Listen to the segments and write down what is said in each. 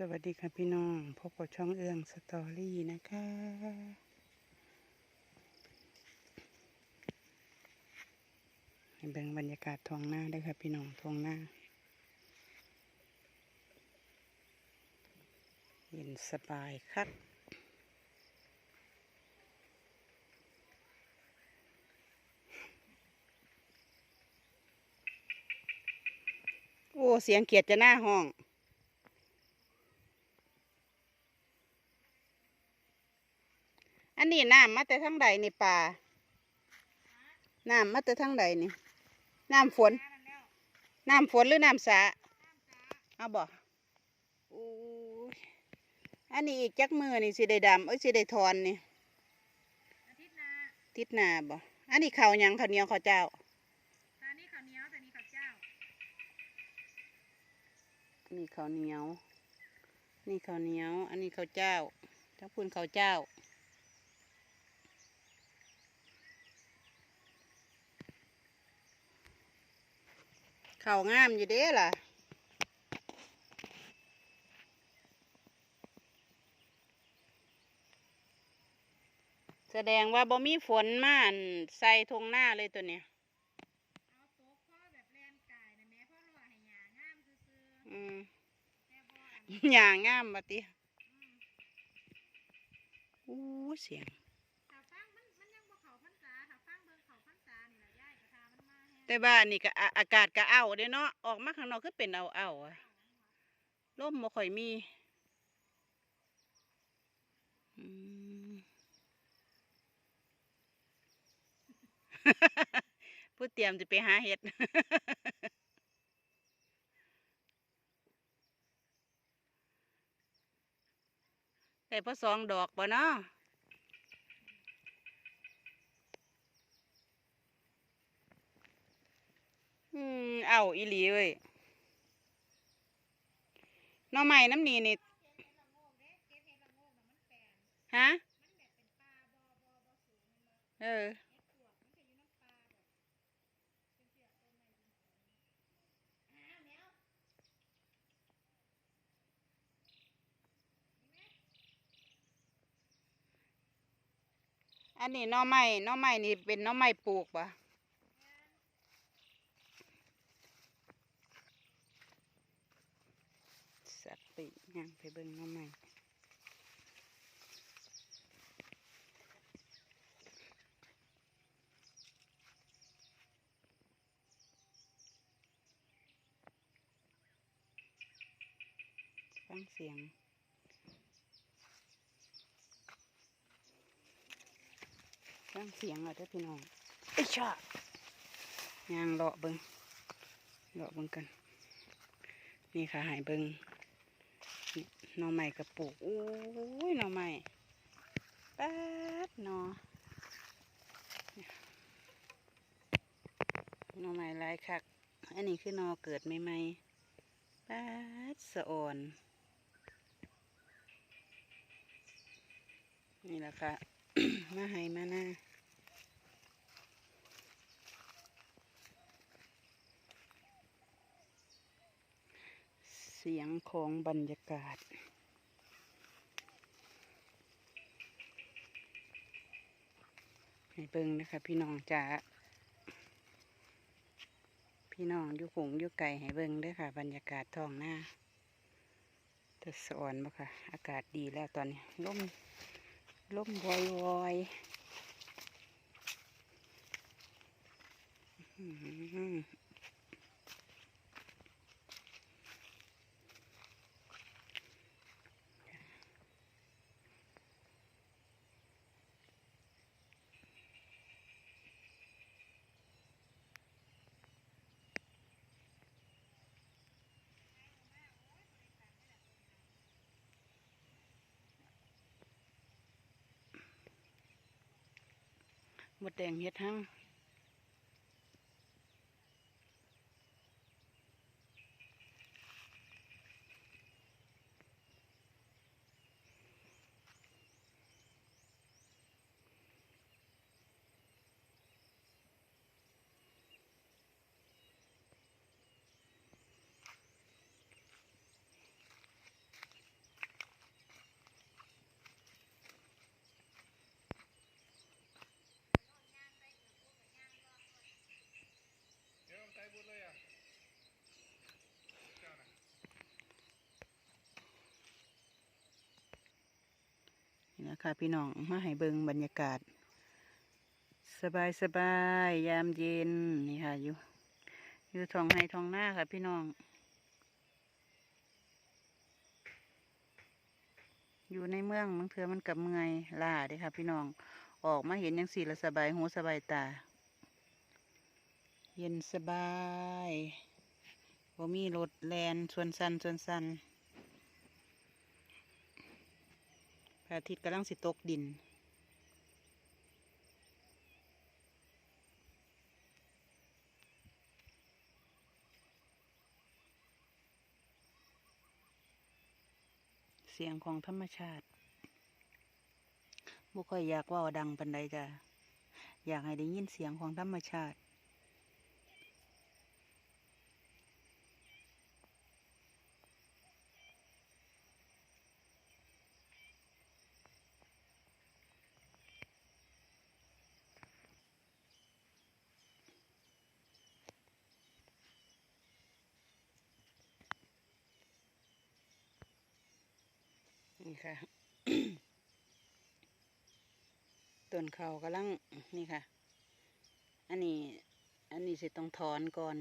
สวัสดีค่ะพี่น้อง พบกับช่องเอื้องสตอรี่นะคะ ให้เบ่งบรรยากาศท้องหน้าด้วยค่ะพี่น้องท้องหน้า เย็นสบายคักโอ้ เสียงเกียดจะหน้าห้อง อันนี้น้ำมาแต่ทั้งใดนี่ป่าน้ำมาแต่ทั้งใดนี่น้ำฝนน้ำฝนหรือน้ำสาเอาบ่อู้ยอันนี้อีกจักมือนี่สิได้ดำเอ้ยสิได้ทอนนี่อาทิตย์หน้าติดหน้าบ่อันนี้ข้าวหยังข้าวเหนียวข้าวเจ้าตอนนี้ข้าวเหนียวตอนนี้ข้าวเจ้าอันนี้ข้าวเหนียว นี่ข้าวเหนียว อันนี้ข้าวเจ้าทั้งพูนข้าวเจ้า ข้าวงามอยู่เด้ล่ะแสดงว่าบ่มีฝนมาอั่นใส่ทงหน้าเลยตัวเนี้ยเอาโต๊ะพ่อแบบแลนกายนะแม่พ่อรอให้หยางามซื่ออืมๆแต่บ่อันอย่างงามมาติอืมอู้เสียง แต่บ้านนี่ก็อาอากาศก็เอาเด้เนาะออกมาข้างนอกคือเป็นเอาเอาๆอะลมบ่ค่อยมีอืม ผู้เตรียมจะไปหาเห็ด ได้พอสองดอกบ่เนาะ อืมเอาอีหลีเว้ยหน่อไม้น้ำนีนี่ฮะเป็นป่าบ่บ่บ่สูงมันบ่เออันนี้นไม้นอ้าวแมวอันนี้หน่อไม้หน่อไม้นี่เป็นน่อไม้ปลูกปะสั ตว์ปีกย่างไปเบิ่งหน่อไม้ฟังเสียงฟังเสียงเอาเด้อพี่น้องไอ้ชาย่างเลาะเบิงเลาะเบิงกัน นี่ค่ะใหายเบิงนี่ หน่อไม้กระปุกโอ้ยหน่อไม้ป๊ดหน่อหน่อไม้หลายคัก อันนี้คือหนอเกิดใหม่ๆป๊ดสะอ่อน นี่แหละค่ะ มาให้มาหน้า เสียงของบรรยากาศ ให้เบิ่งนะคะพี่น้องจ๋าพี่น้องอยู่ขงอยู่ไก่ให้เบิ่งด้วยค่ะ บรรยากาศท้องหน้าจะสอนบ่ค่ะ อากาศดีแล้วตอนนี้ล่มล่มวอยวอยอื หมดแดงเฮ็ดหัง คะพี่น้องมาให้เบิงบรรยากาศ สบายสบายยามเย็นนี่ค่ะอยู่อยู่ท้องไห้ท้องหน้าค่ะพี่น้อง อยู่ในเมืองบางเทือมันกับเมื่อยล้าเด้ค่ะ พี่น้องออกมาเห็นยังสี่ละสบายหูสบายตา เย็นสบายบ่มีรถแลนชวนสันชวนสัน พระอาทิตย์กำลังสิตกดิน เสียงของธรรมชาติบ่ค่อยอยากว่าดังปันใดจ้ะอยากให้ได้ยินเสียงของธรรมชาติ นี่ค่ะ ต้นเขากำลังนี่ค่ะ อันนี้อันนี้สิต้องถอนก่อน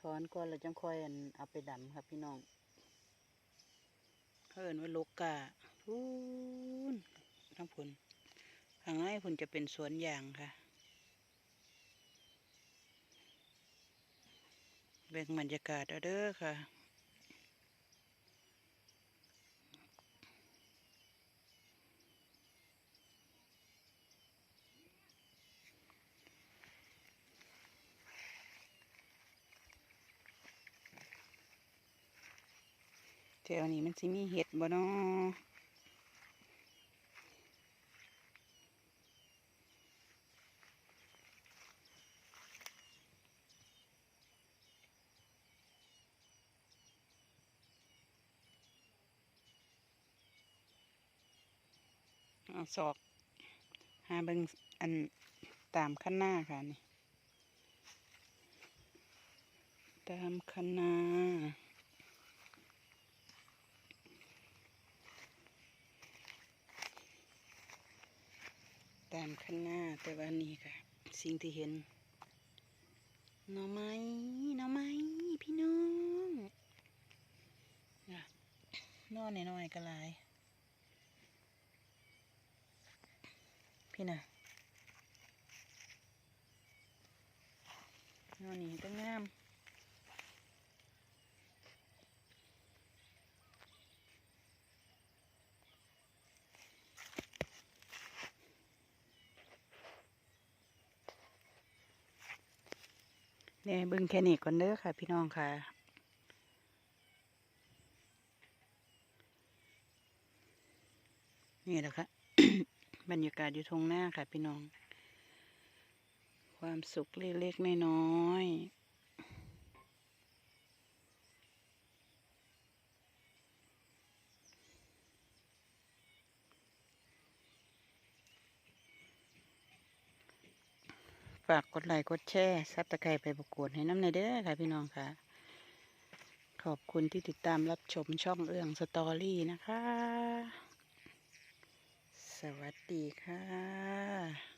ถอนก่อนแล้วจังค่อยเอาไปดำครับพี่น้องเขาเอินว่าลกกาพูนทั้งผลข้างในผลจะเป็นสวนยางค่ะเบ่งบรรยากาศเอาเด้อค่ะ แถวนี้มันสิมีเห็ดบ่เนาะเอาศอกหาเบิงอันตามขั้นหน้าค่ะนี่ ตามคันนา ตาม ข้างหน้าแต่ว่านี่ค่ะ สิ่งที่เห็นหน่อไม้หน่อไม้พี่น้องน่ะนอนน้อยๆก็หลายพี่น่ะนอนนี่ตั้งงาม เนี่ยบึงแค่นี้ก่อนเด้อค่ะ พี่น้องค่ะนี่แหละค่ะบรรยากาศอยู่ทงหน้าค่ะ พี่น้อง ความสุขเล็กๆน้อยๆ ฝากกดไลค์กดแชร์ซับตะไคร้ไปประกวดให้น้ำในเด้อค่ะพี่น้องค่ะ ขอบคุณที่ติดตามรับชมช่องเอื้องสตอรี่นะคะ สวัสดีค่ะ